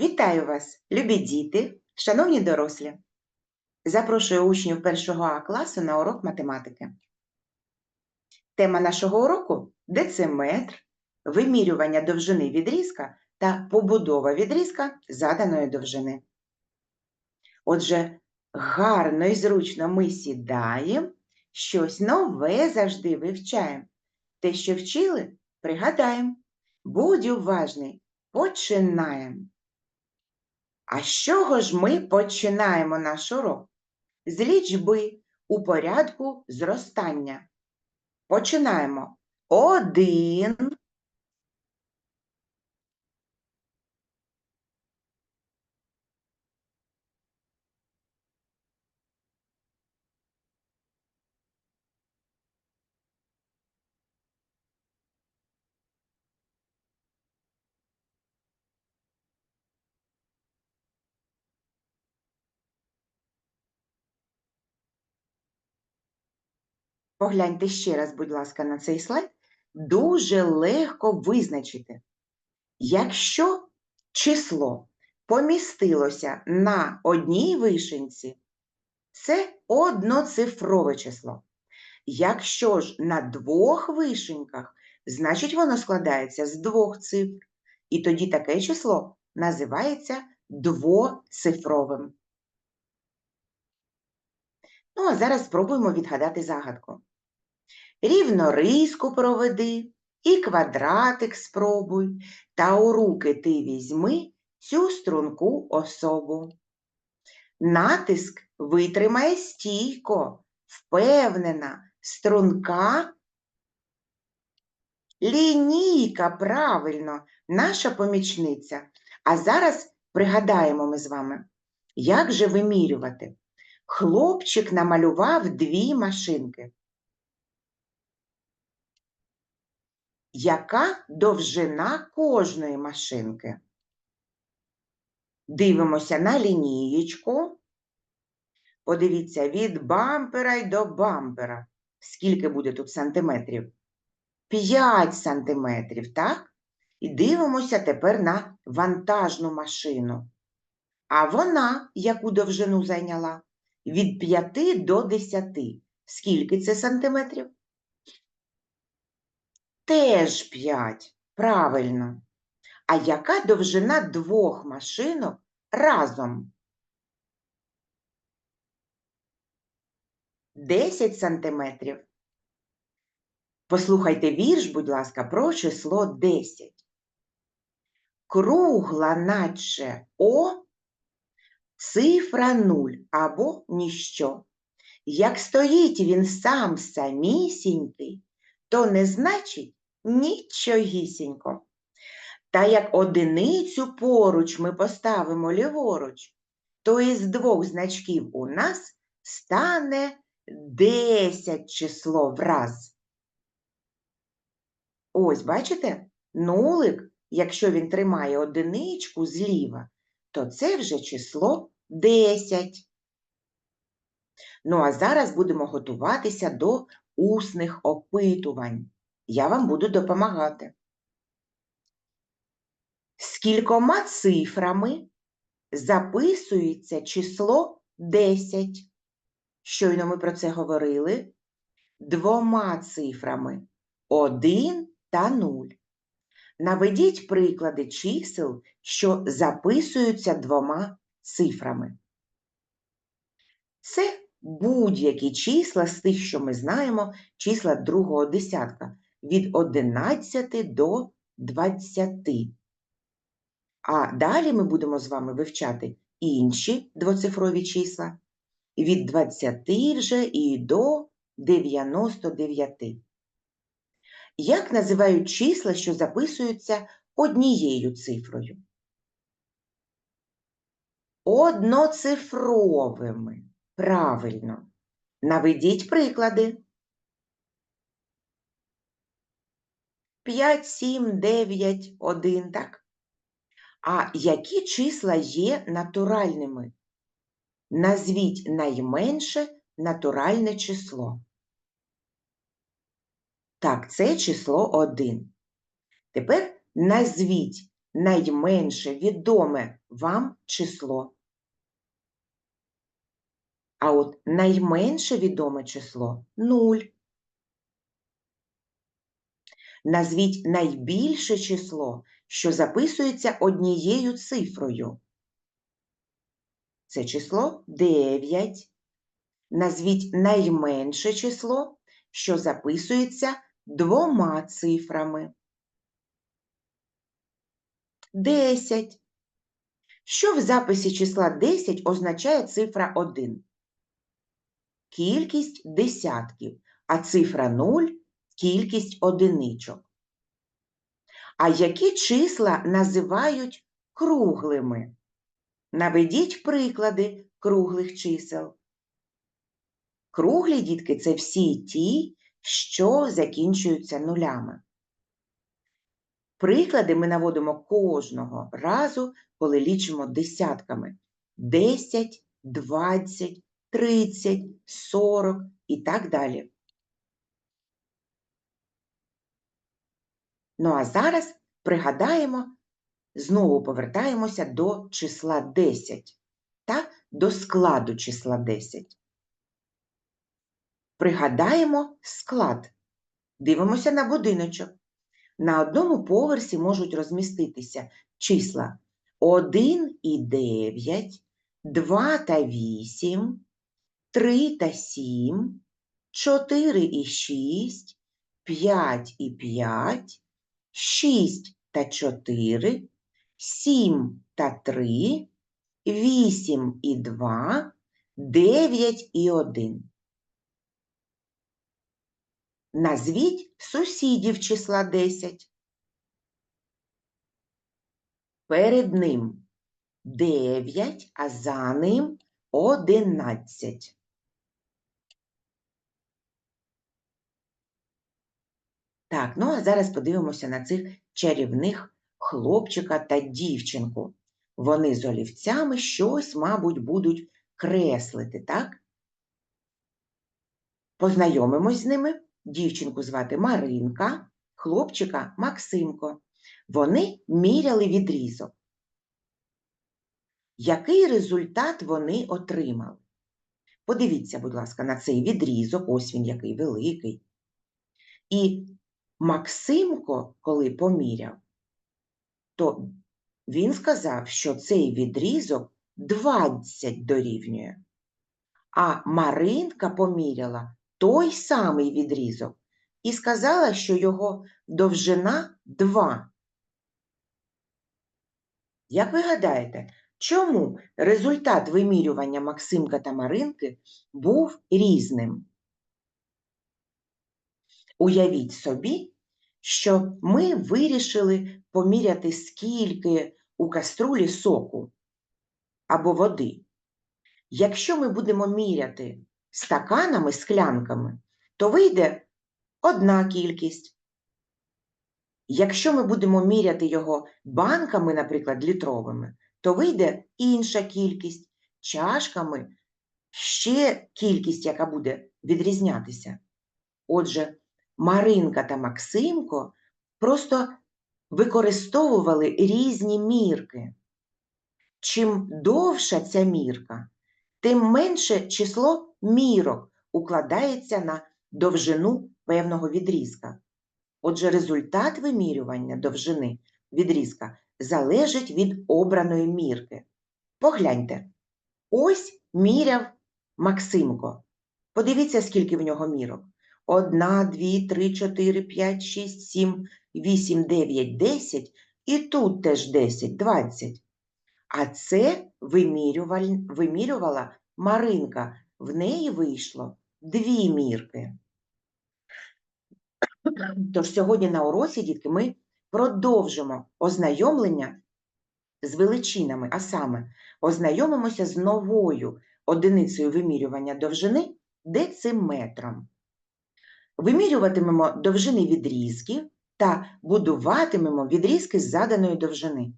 Вітаю вас, любі діти, шановні дорослі. Запрошую учнів першого А класу на урок математики. Тема нашого уроку дециметр, вимірювання довжини відрізка та побудова відрізка заданої довжини. Отже, гарно і зручно ми сідаємо, щось нове завжди вивчаємо. Те, що вчили, пригадаємо. Будь уважний, починаємо. А з чого ж ми починаємо наш урок? З лічби у порядку зростання. Починаємо. Один. Погляньте ще раз, будь ласка, на цей слайд. Дуже легко визначити. Якщо число помістилося на одній вишенці, це одноцифрове число. Якщо ж на двох вишеньках, значить воно складається з двох цифр. І тоді таке число називається двоцифровим. Ну, а зараз спробуємо відгадати загадку. Рівнориску проведи і квадратик спробуй, та у руки ти візьми цю струнку особу. Натиск витримає стійко, впевнена, струнка. Лінійка, правильно, наша помічниця. А зараз пригадаємо ми з вами, як же вимірювати. Хлопчик намалював дві машинки. Яка довжина кожної машинки? Дивимося на лінієчку. Подивіться, від бампера й до бампера. Скільки буде тут сантиметрів? 5 сантиметрів, так? І дивимося тепер на вантажну машину. А вона яку довжину зайняла? Від 5 до 10. Скільки це сантиметрів? Теж 5. Правильно. А яка довжина двох машинок разом? 10 сантиметрів. Послухайте вірш, будь ласка, про число 10. Кругла, наче О, цифра 0 або ніщо. Як стоїть він сам самісінький, то не значить нічогісінько. Та як одиницю поруч ми поставимо ліворуч, то із двох значків у нас стане 10 число враз. Ось, бачите, нулик, якщо він тримає одиничку зліва, то це вже число 10. Ну, а зараз будемо готуватися до усних опитувань. Я вам буду допомагати. Скількома цифрами записується число 10. Щойно ми про це говорили. Двома цифрами 1 та 0. Наведіть приклади чисел, що записуються двома цифрами. Це будь-які числа з тих, що ми знаємо, числа другого десятка від 11 до 20. А далі ми будемо з вами вивчати інші двоцифрові числа від 20 вже і до 99. Як називають числа, що записуються однією цифрою? Одноцифровими. Правильно. Наведіть приклади. 5, 7, 9, 1, так? А які числа є натуральними? Назвіть найменше натуральне число. Так, це число 1. Тепер назвіть найменше відоме вам число. А от найменше відоме число 0. Назвіть найбільше число, що записується однією цифрою. Це число 9. Назвіть найменше число, що записується двома цифрами. 10. Що в записі числа 10 означає цифра 1? Кількість десятків, а цифра 0 – кількість одиничок. А які числа називають круглими? Наведіть приклади круглих чисел. Круглі дітки це всі ті, що закінчуються нулями. Приклади ми наводимо кожного разу, коли лічимо десятками. 10, 20, 30, 40 і так далі. Ну а зараз пригадаємо, знову повертаємося до числа 10, та до складу числа 10. Пригадаємо склад. Дивимося на будиночок. На одному поверсі можуть розміститися числа 1 і 9, 2 та 8, 3 та 7, 4 і 6, 5 і 5, 6 та 4, 7 та 3, 8 і 2, 9 і 1. Назвіть сусідів числа 10. Перед ним 9, а за ним 11. Так, ну а зараз подивимося на цих чарівних хлопчика та дівчинку. Вони з олівцями щось, мабуть, будуть креслити, так? Познайомимось з ними. Дівчинку звати Маринка, хлопчика Максимко. Вони міряли відрізок. Який результат вони отримали? Подивіться, будь ласка, на цей відрізок, ось він який великий. І Максимко, коли поміряв, то він сказав, що цей відрізок 20 дорівнює. А Маринка поміряла той самий відрізок і сказала, що його довжина 2. Як ви гадаєте, чому результат вимірювання Максимка та Маринки був різним? Уявіть собі, що ми вирішили поміряти, скільки у каструлі соку або води. Якщо ми будемо міряти стаканами, склянками, то вийде одна кількість. Якщо ми будемо міряти його банками, наприклад, літровими, то вийде інша кількість, чашками ще кількість, яка буде відрізнятися. Отже, Маринка та Максимко просто використовували різні мірки. Чим довша ця мірка, тим менше число мірок укладається на довжину певного відрізка. Отже, результат вимірювання довжини відрізка залежить від обраної мірки. Погляньте, ось міряв Максимко. Подивіться, скільки в нього мірок. Одна, дві, три, чотири, п'ять, шість, сім, вісім, дев'ять, десять. І тут теж десять, двадцять. А це вимірювала Маринка. В неї вийшло дві мірки. Тож сьогодні на уроці, дітки, ми продовжимо ознайомлення з величинами, а саме ознайомимося з новою одиницею вимірювання довжини дециметром. Вимірюватимемо довжини відрізків та будуватимемо відрізки з заданої довжини,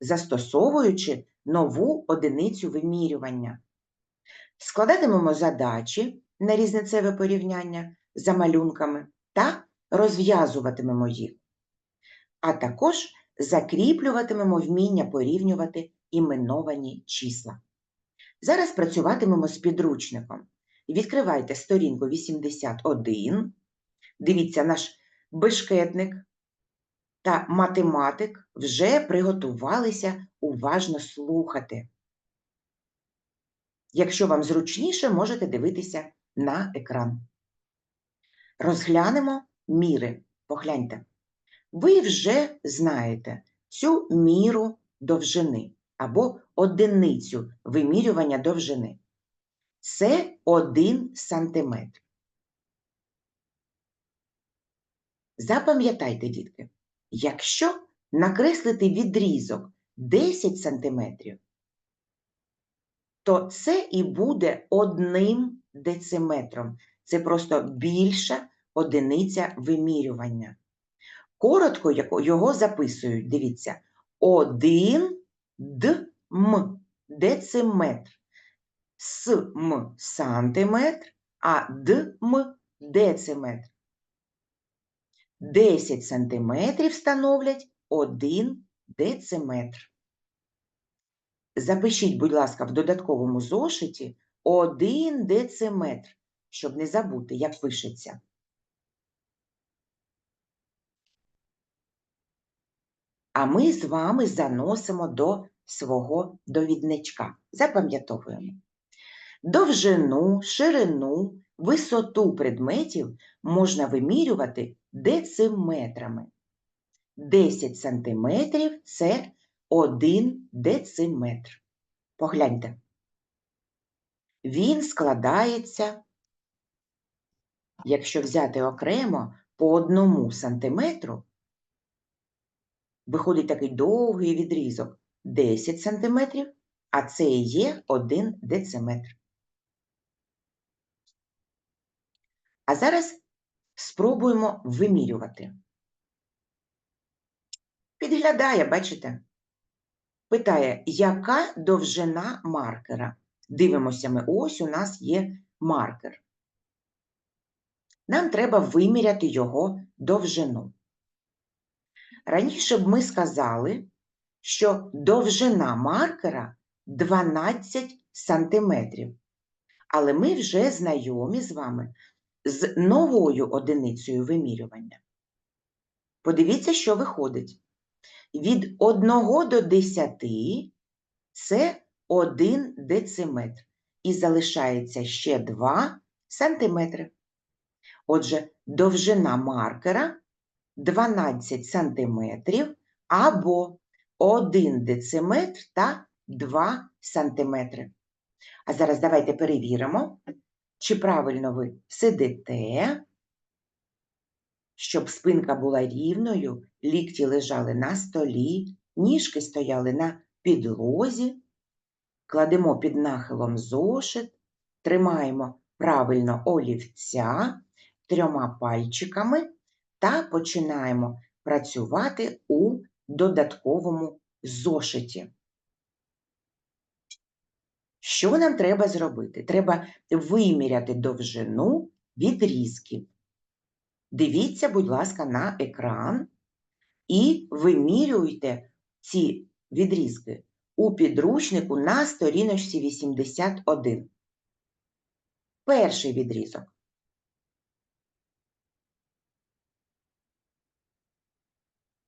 застосовуючи нову одиницю вимірювання. Складатимемо задачі на різницеве порівняння за малюнками та розв'язуватимемо їх. А також закріплюватимемо вміння порівнювати іменовані числа. Зараз працюватимемо з підручником. Відкривайте сторінку 81. Дивіться, наш бешкетник та математик вже приготувалися уважно слухати. Якщо вам зручніше, можете дивитися на екран. Розглянемо міри. Погляньте. Ви вже знаєте цю міру довжини або одиницю вимірювання довжини. Це 1 сантиметр. Запам'ятайте, дітки, якщо накреслити відрізок 10 сантиметрів, то це і буде одним дециметром. Це просто більша одиниця вимірювання. Коротко його записують, дивіться, 1 дм дециметр. См сантиметр, а дм дециметр. 10 сантиметрів становлять 1 дециметр. Запишіть, будь ласка, в додатковому зошиті 1 дециметр, щоб не забути, як пишеться. А ми з вами заносимо до свого довідничка. Запам'ятовуємо. Довжину, ширину, висоту предметів можна вимірювати дециметрами. 10 сантиметрів – це 1 дециметр. Погляньте. Він складається, якщо взяти окремо, по одному сантиметру, виходить такий довгий відрізок 10 сантиметрів, а це і є 1 дециметр. А зараз спробуємо вимірювати. Підглядає, бачите? Питає, яка довжина маркера? Дивимося ми, ось у нас є маркер. Нам треба виміряти його довжину. Раніше б ми сказали, що довжина маркера 12 сантиметрів. Але ми вже знайомі з вами з новою одиницею вимірювання. Подивіться, що виходить. Від 1 до 10 це 1 дециметр. І залишається ще 2 сантиметри. Отже, довжина маркера 12 сантиметрів або 1 дециметр та 2 сантиметри. А зараз давайте перевіримо, чи правильно ви сидите, щоб спинка була рівною, лікті лежали на столі, ніжки стояли на підлозі, кладемо під нахилом зошит, тримаємо правильно олівця трьома пальчиками та починаємо працювати у додатковому зошиті. Що нам треба зробити? Треба виміряти довжину відрізків. Дивіться, будь ласка, на екран і вимірюйте ці відрізки у підручнику на сторіночці 81. Перший відрізок.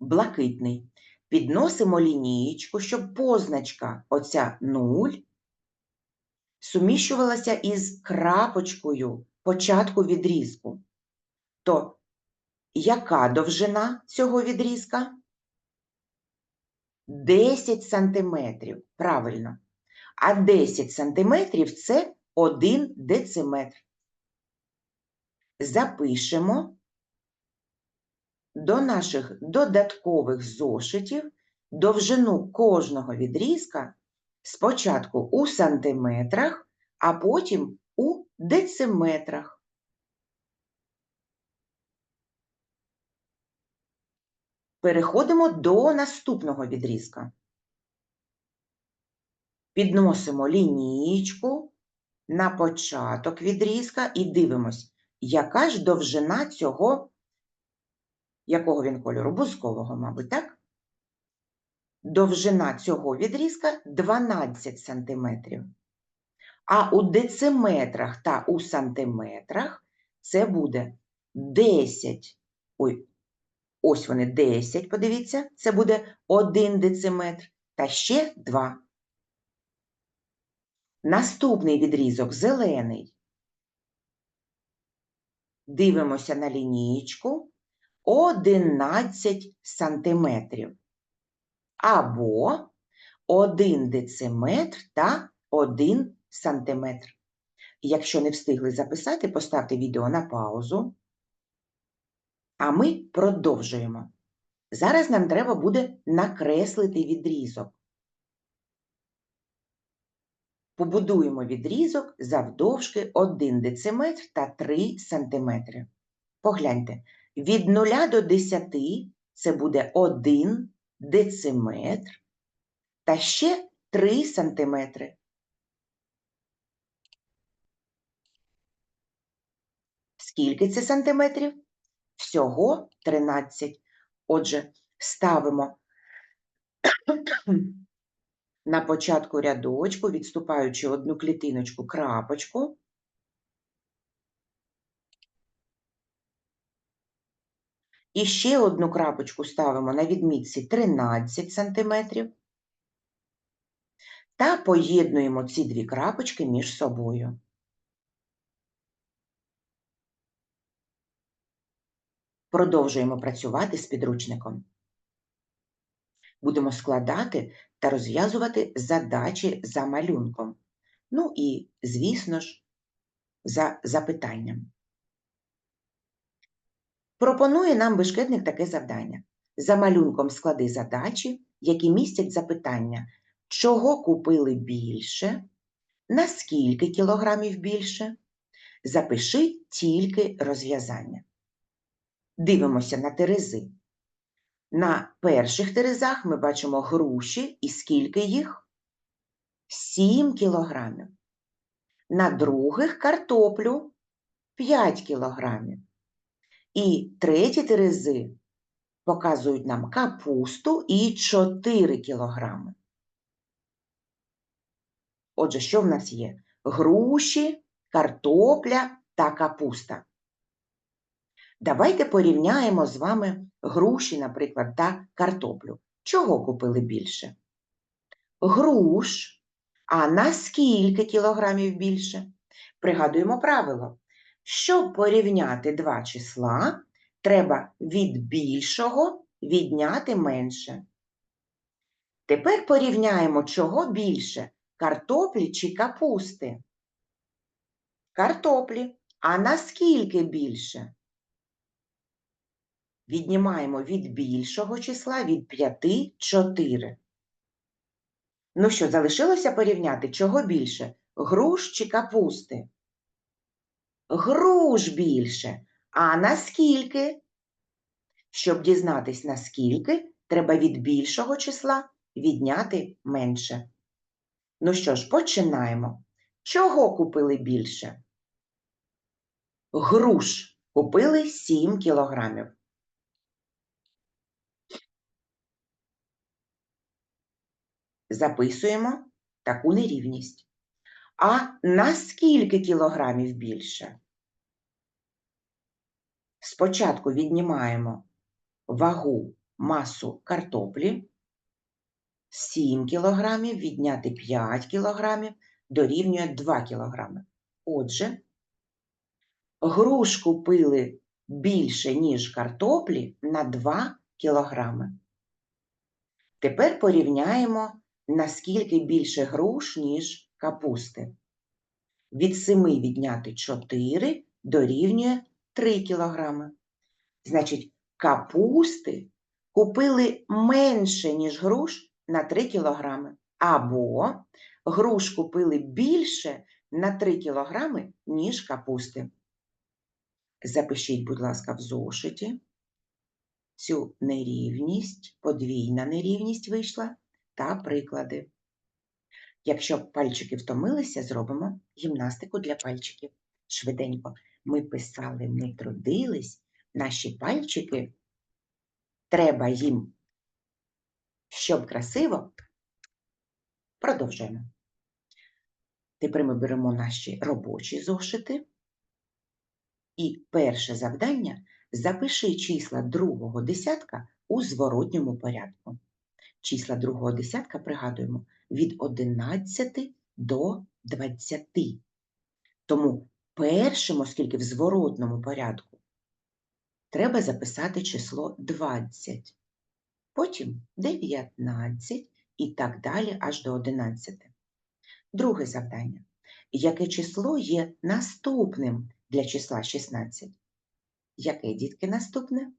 Блакитний. Підносимо лінієчку, щоб позначка оця 0 суміщувалася із крапочкою початку відрізку. То яка довжина цього відрізка? 10 сантиметрів. Правильно. А 10 сантиметрів – це 1 дециметр. Запишемо до наших додаткових зошитів довжину кожного відрізка спочатку у сантиметрах, а потім у дециметрах. Переходимо до наступного відрізка. Підносимо лінієчку на початок відрізка і дивимось, яка ж довжина цього, якого він кольору? Бузкового, мабуть, так? Довжина цього відрізка 12 см. А у дециметрах та у сантиметрах це буде 10. Ой, ось вони 10, подивіться, це буде 1 дециметр та ще 2. Наступний відрізок зелений. Дивимося на лінієчку 11 сантиметрів або 1 дециметр та 1 сантиметр. Якщо не встигли записати, поставте відео на паузу. А ми продовжуємо. Зараз нам треба буде накреслити відрізок. Побудуємо відрізок завдовжки 1 дециметр та 3 сантиметри. Погляньте, від 0 до 10 це буде 1 дециметр та ще 3 сантиметри. Скільки це сантиметрів? Всього 13. Отже, ставимо на початку рядочку, відступаючи одну клітиночку крапочку. І ще одну крапочку ставимо на відмітці 13 см. Та поєднуємо ці дві крапочки між собою. Продовжуємо працювати з підручником. Будемо складати та розв'язувати задачі за малюнком. Ну і, звісно ж, за запитанням. Пропонує нам бешкетник таке завдання. За малюнком склади задачі, які містять запитання, чого купили більше, на скільки кілограмів більше. Запиши тільки розв'язання. Дивимося на терези. На перших терезах ми бачимо груші і скільки їх? 7 кілограмів. На других картоплю 5 кілограмів. І треті терези показують нам капусту і 4 кілограми. Отже, що в нас є? Груші, картопля та капуста. Давайте порівняємо з вами груші, наприклад, та картоплю. Чого купили більше? Груш. А на скільки кілограмів більше? Пригадуємо правило. Щоб порівняти два числа, треба від більшого відняти менше. Тепер порівняємо, чого більше картоплі чи капусти. Картоплі. А наскільки більше? Віднімаємо від більшого числа від 5 4. Ну що, залишилося порівняти, чого більше? Груш чи капусти? Груш більше. А наскільки? Щоб дізнатись, наскільки, треба від більшого числа відняти менше. Ну що ж, починаємо. Чого купили більше? Груш купили 7 кілограмів. Записуємо таку нерівність. А на скільки кілограмів більше? Спочатку віднімаємо вагу масу картоплі. 7 кілограмів відняти 5 кілограмів дорівнює 2 кілограми. Отже, груш купили більше, ніж картоплі на 2 кілограми. Тепер порівняємо, наскільки більше груш, ніж капусти. Від 7 відняти 4 дорівнює 3 кілограми. Значить, капусти купили менше, ніж груш на 3 кілограми. Або груш купили більше на 3 кілограми, ніж капусти. Запишіть, будь ласка, в зошиті цю нерівність, подвійна нерівність вийшла та приклади. Якщо пальчики втомилися, зробимо гімнастику для пальчиків. Швиденько ми писали, ми трудились, наші пальчики, треба їм Щоб красиво, продовжуємо. Тепер ми беремо наші робочі зошити. І перше завдання запиши числа другого десятка у зворотньому порядку. Числа другого десятка пригадуємо від 11 до 20. Тому першим, оскільки в зворотному порядку, треба записати число 20, потім 19 і так далі аж до 11. Друге завдання. Яке число є наступним для числа 16? Яке, дітки, наступне?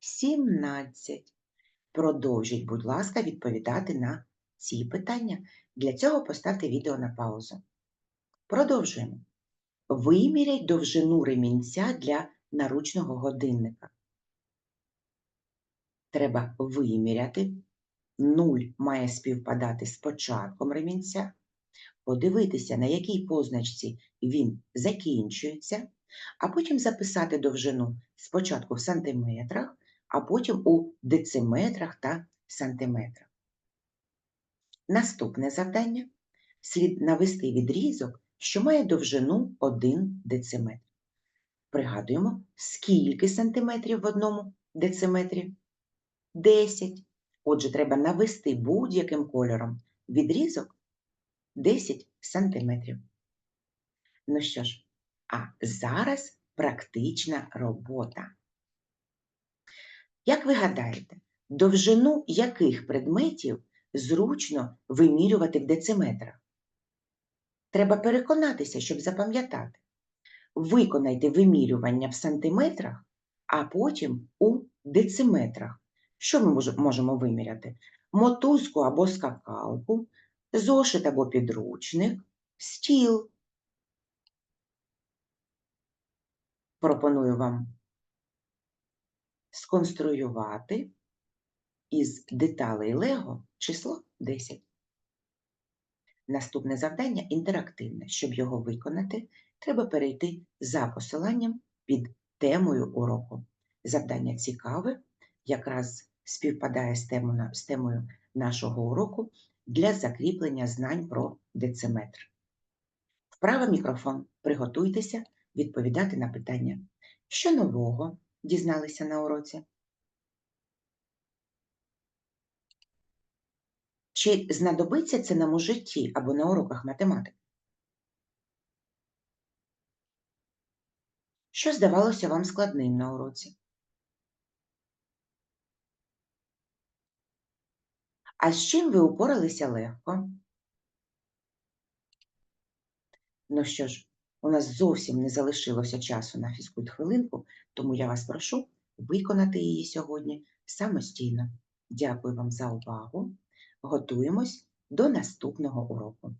17. Продовжіть, будь ласка, відповідати на ці питання. Для цього поставте відео на паузу. Продовжуємо. Виміряй довжину ремінця для наручного годинника. Треба виміряти. Нуль має співпадати з початком ремінця, подивитися, на якій позначці він закінчується, а потім записати довжину спочатку в сантиметрах, а потім у дециметрах та сантиметрах. Наступне завдання слід навести відрізок, що має довжину 1 дециметр. Пригадуємо, скільки сантиметрів в одному дециметрі? 10. Отже, треба навести будь-яким кольором відрізок 10 сантиметрів. Ну що ж, а зараз практична робота. Як ви гадаєте, довжину яких предметів зручно вимірювати в дециметрах? Треба переконатися, щоб запам'ятати. Виконайте вимірювання в сантиметрах, а потім у дециметрах. Що ми можемо виміряти? Мотузку або скакалку, зошит або підручник, стіл. Пропоную вам сконструювати із деталей Лего число 10. Наступне завдання інтерактивне. Щоб його виконати, треба перейти за посиланням під темою уроку. Завдання цікаве, якраз співпадає з темою, з темою нашого уроку для закріплення знань про дециметр. Вправа мікрофон. Приготуйтеся відповідати на питання. Що нового дізналися на уроці? Чи знадобиться це нам у житті або на уроках математики? Що здавалося вам складним на уроці? А з чим ви упоралися легко? Ну що ж, у нас зовсім не залишилося часу на фізкульт-хвилинку, тому я вас прошу виконати її сьогодні самостійно. Дякую вам за увагу. Готуємось до наступного уроку.